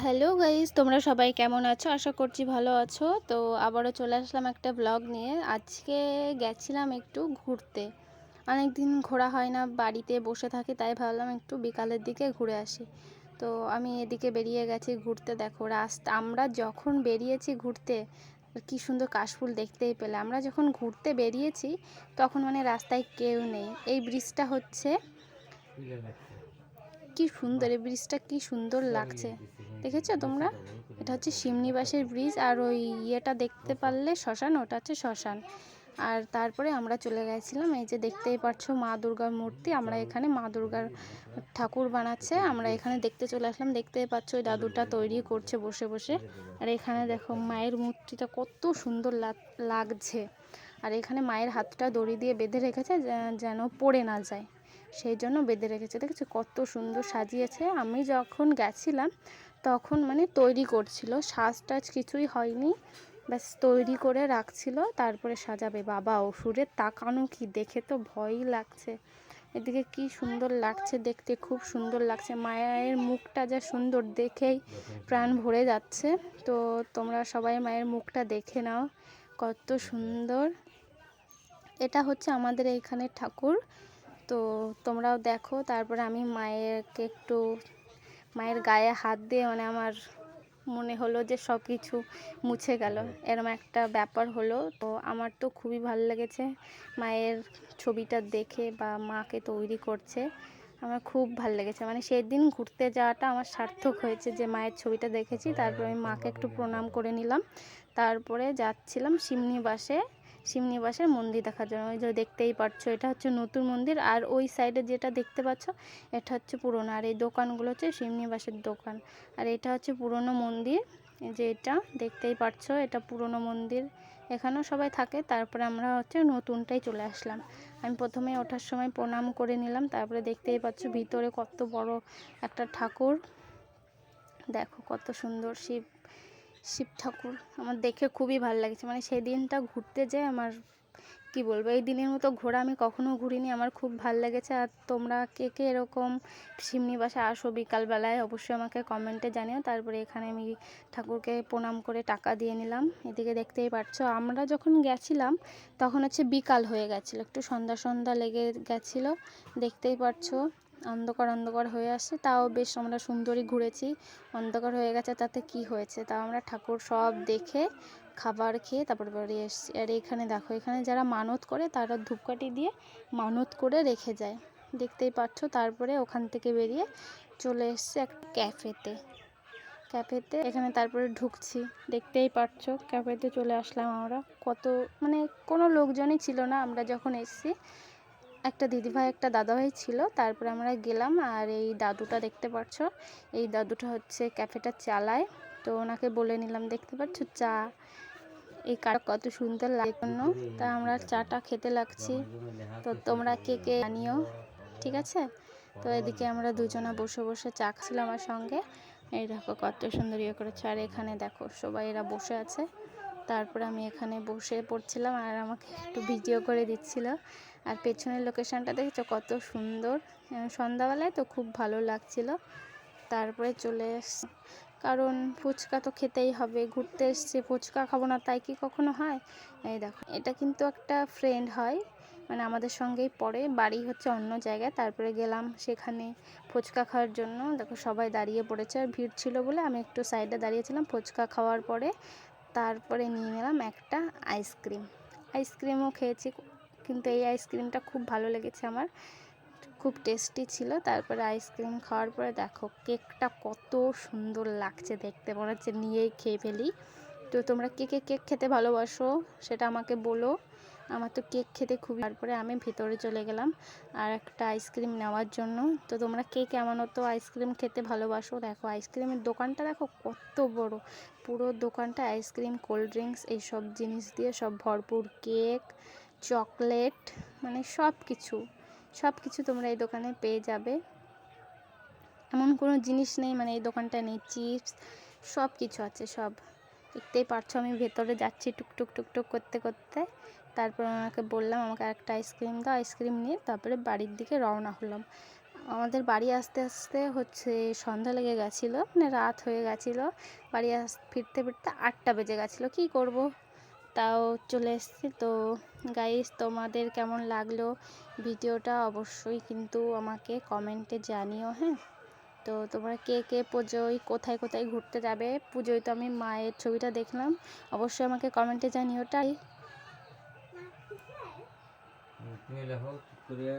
Hello guys তোমরা সবাই কেমন আছো? আশা করছি ভালো আছো। তো আবারও চলে আসলাম একটা ব্লগ নিয়ে। আজকে গেছিলাম একটু ঘুরতে। অনেক দিন ঘোরা হয় না বাড়িতে বসে থাকি তাই ভাবলাম একটু বিকালের দিকে ঘুরে আসি। তো আমি এদিকে বেরিয়ে গেছি ঘুরতে। দেখো রাস্তা আমরা যখন বেরিয়েছি ঘুরতে কি সুন্দর কাশফুল দেখতেই পেলে। আমরা যখন ঘুরতে বেরিয়েছি তখন মানে রাস্তায় কেউ নেই। এই ব্রিজটা হচ্ছে কি সুন্দর এই ব্রিজটা কি সুন্দর লাগছে। দেখেছ তোমরা? এটা হচ্ছে সিমনিবাসের ব্রিজ আর ওই ইয়েটা দেখতে পারলে শ্মশান ওটা হচ্ছে শ্মশান। আর তারপরে আমরা চলে গেছিলাম এই যে দেখতেই পাচ্ছ মা দুর্গার মূর্তি আমরা এখানে মা দুর্গার ঠাকুর বানাচ্ছে আমরা এখানে দেখতে চলে আসলাম দেখতেই পাচ্ছ ওই দাদুটা তৈরি করছে বসে বসে। আর এখানে দেখো মায়ের মূর্তিটা কত সুন্দর লাগছে। আর এখানে মায়ের হাতটা দড়ি দিয়ে বেঁধে রেখেছে যেন পড়ে না যায়। সেই জন্য বেঁধে রেখেছে। দেখেছ কত সুন্দর সাজিয়েছে। আমি যখন গেছিলাম, তখন মানে তৈরি করছিল। সাজ টাজ কিছুই হয়নি। ব্যাস তৈরি করে রাখছিল, তারপরে সাজাবে। বাবা ওষুধের তাকানো কি? দেখে তো ভয়ই লাগছে। এদিকে কি সুন্দর লাগছে দেখতে, খুব সুন্দর লাগছে। মায়ের মুখটা যা সুন্দর দেখেই প্রাণ ভরে যাচ্ছে। তো তোমরা সবাই মায়ের মুখটা দেখে নাও, কত সুন্দর। এটা হচ্ছে আমাদের এইখানে ঠাকুর। তো তোমরাও দেখো, তারপরে আমি মায়েরকে একটু, মায়ের গায়ে হাত দিয়ে মানে আমার মনে হলো যে সব কিছু মুছে গেল। এরম একটা ব্যাপার হলো। তো আমার তো খুবই ভালো লেগেছে মায়ের ছবিটা দেখে বা মাকে তৈরি করছে। আমার খুব ভালো লেগেছে। মানে সেই দিন ঘুরতে যাওয়াটা আমার সার্থক হয়েছে যে মায়ের ছবিটা দেখেছি, তারপরে আমি মাকে একটু প্রণাম করে নিলাম। তারপরে যাচ্ছিলাম সিমনি বাসে। শিমনিবাসের মন্দির দেখার জন্য। ওই যে দেখতেই পাচ্ছ এটা হচ্ছে নতুন মন্দির। আর ওই সাইডে যেটা দেখতে পাচ্ছ, এটা হচ্ছে পুরোনো। আর এই দোকানগুলো হচ্ছে শিমনিবাসের দোকান। আর এটা হচ্ছে পুরনো মন্দির। যে এটা, দেখতেই পাচ্ছ এটা পুরনো মন্দির। এখানেও সবাই থাকে, তারপরে আমরা হচ্ছে নতুনটাই চলে আসলাম। আমি প্রথমে ওঠার সময় প্রণাম করে নিলাম, তারপরে দেখতেই পাচ্ছ ভিতরে কত বড় একটা ঠাকুর। দেখো কত সুন্দর শিব। শিব ঠাকুর। আমার দেখে খুবই ভালো লাগছে। মানে সেই দিনটা ঘুরতে যেয়ে আমার, কি বলব, এই দিনের মতো ঘোরা আমি কখনো ঘুরিনি। আমার খুব ভালো লেগেছে। আর তোমরা কে কে এরকম সিমনিবাসে আসো বিকালবেলায়, অবশ্যই আমাকে কমেন্টে জানিও। তারপরে এখানে আমি ঠাকুরকে প্রণাম করে টাকা দিয়ে নিলাম। এদিকে দেখতেই পাচ্ছ আমরা যখন গেছিলাম, তখন হচ্ছে বিকাল হয়ে গেছিল। একটু সন্ধ্যা সন্ধ্যা লেগে গেছিল। দেখতেই পাচ্ছ অন্ধকার অন্ধকার হয়ে আসছে। তাও বেশ আমরা সুন্দরই ঘুরেছি। অন্ধকার হয়ে গেছে, তাতে কি হয়েছে? তাও আমরা ঠাকুর সব দেখে, খাবার খেয়ে তারপর বাড়ি এসেছি। আর এখানে দেখো, এখানে যারা মানত করে, তারা ধূপকাঠি দিয়ে মানত করে রেখে যায়। দেখতেই পাচ্ছ, তারপরে ওখান থেকে বেরিয়ে চলে এসছে এক ক্যাফেতে। ক্যাফেতে এখানে তারপরে ঢুকছি। দেখতেই পাচ্ছ, ক্যাফেতে চলে আসলাম আমরা। কত মানে কোনো লোকজনই ছিল না, আমরা যখন এসছি একটা দিদিভাই, একটা দাদাভাই ছিল। তারপরে আমরা গেলাম আর এই দাদুটা দেখতে পাচ্ছ। এই দাদুটা হচ্ছে ক্যাফেটা চালায়। তো ওনাকে বলে নিলাম, দেখতে পাচ্ছ চা? এই কার কত সুন্দর লাগে জন্য তা আমরা চাটা খেতে লাগছি। তো তোমরা কে কে জানিও, ঠিক আছে? তো এদিকে আমরা দুজনা বসে বসে চা খাচ্ছিলাম আমার সঙ্গে। এই দেখো কত সুন্দর ইয়ে করেছে। আর এখানে দেখো সবাই এরা বসে আছে। তারপরে আমি এখানে বসে পড়ছিলাম আর আমাকে একটু ভিডিও করে দিচ্ছিল। আর পেছনের লোকেশানটা দেখেছ কত সুন্দর। সন্ধ্যাবেলায় তো খুব ভালো লাগছিল। তারপরে চলে এসছি কারণ ফুচকা তো খেতেই হবে। ঘুরতে এসছি, ফুচকা খাব না, তাই কি কখনো হয়? এই দেখো, এটা কিন্তু একটা ফ্রেন্ড হয় মানে আমাদের সঙ্গেই পড়ে। বাড়ি হচ্ছে অন্য জায়গায়, তারপরে গেলাম সেখানে ফুচকা খাওয়ার জন্য। দেখো সবাই দাঁড়িয়ে পড়েছে, আর ভিড় ছিল বলে আমি একটু সাইডে দাঁড়িয়েছিলাম ফুচকা খাওয়ার পরে। তারপরে নিয়ে নিলাম একটা আইসক্রিম আইসক্রিমও খেয়েছি, কিন্তু এই আইসক্রিমটা খুব ভালো লেগেছে আমার। খুব টেস্টি ছিল। তারপরে আইসক্রিম খাওয়ার পরে দেখো কেকটা কত সুন্দর লাগছে দেখতে। মনে হচ্ছে নিয়েই খেয়ে ফেলি। তো তোমরা কে কে কেক খেতে ভালোবাসো সেটা আমাকে বলো। আমার তো কেক খেতে খুবই তারপরে আমি ভেতরে চলে গেলাম আর একটা আইসক্রিম নেওয়ার জন্য। তো তোমরা কে কেমন তো আইসক্রিম খেতে ভালোবাসো? দেখো আইসক্রিমের দোকানটা দেখো কত বড়। পুরো দোকানটা আইসক্রিম, কোল্ড ড্রিঙ্কস এইসব জিনিস দিয়ে সব ভরপুর কেক, চকলেট মানে সব কিছু সব কিছু তোমরা এই দোকানে পেয়ে যাবে। এমন কোনো জিনিস নেই মানে এই দোকানটা নেই, চিপস সব কিছু আছে সব। দেখতেই পারছ আমি ভেতরে যাচ্ছি টুকটুক টুকটুক করতে করতে। তারপর ওনাকে বললাম, আমাকে একটা আইসক্রিম দাও, আইসক্রিম নিয়ে তারপরে বাড়ির দিকে রওনা হলাম। আমাদের বাড়ি আসতে আসতে হচ্ছে সন্ধ্যা লেগে গেছিল মানে রাত হয়ে গেছিল। বাড়ি আস, ফিরতে ফিরতে আটটা বেজে গেছিল, কী করব? তাও চলে এসেছি। তো গাইস তোমাদের কেমন লাগল ভিডিওটা অবশ্যই কিন্তু আমাকে কমেন্টে জানিও হ্যাঁ? তো তোমরা কে কে পুজোয় কোথায় কোথায় ঘুরতে যাবে? পুজোয় তো আমি মায়ের ছবিটা দেখলাম। অবশ্যই আমাকে কমেন্টে জানিও ওটাই তুমি লেখো করিয়া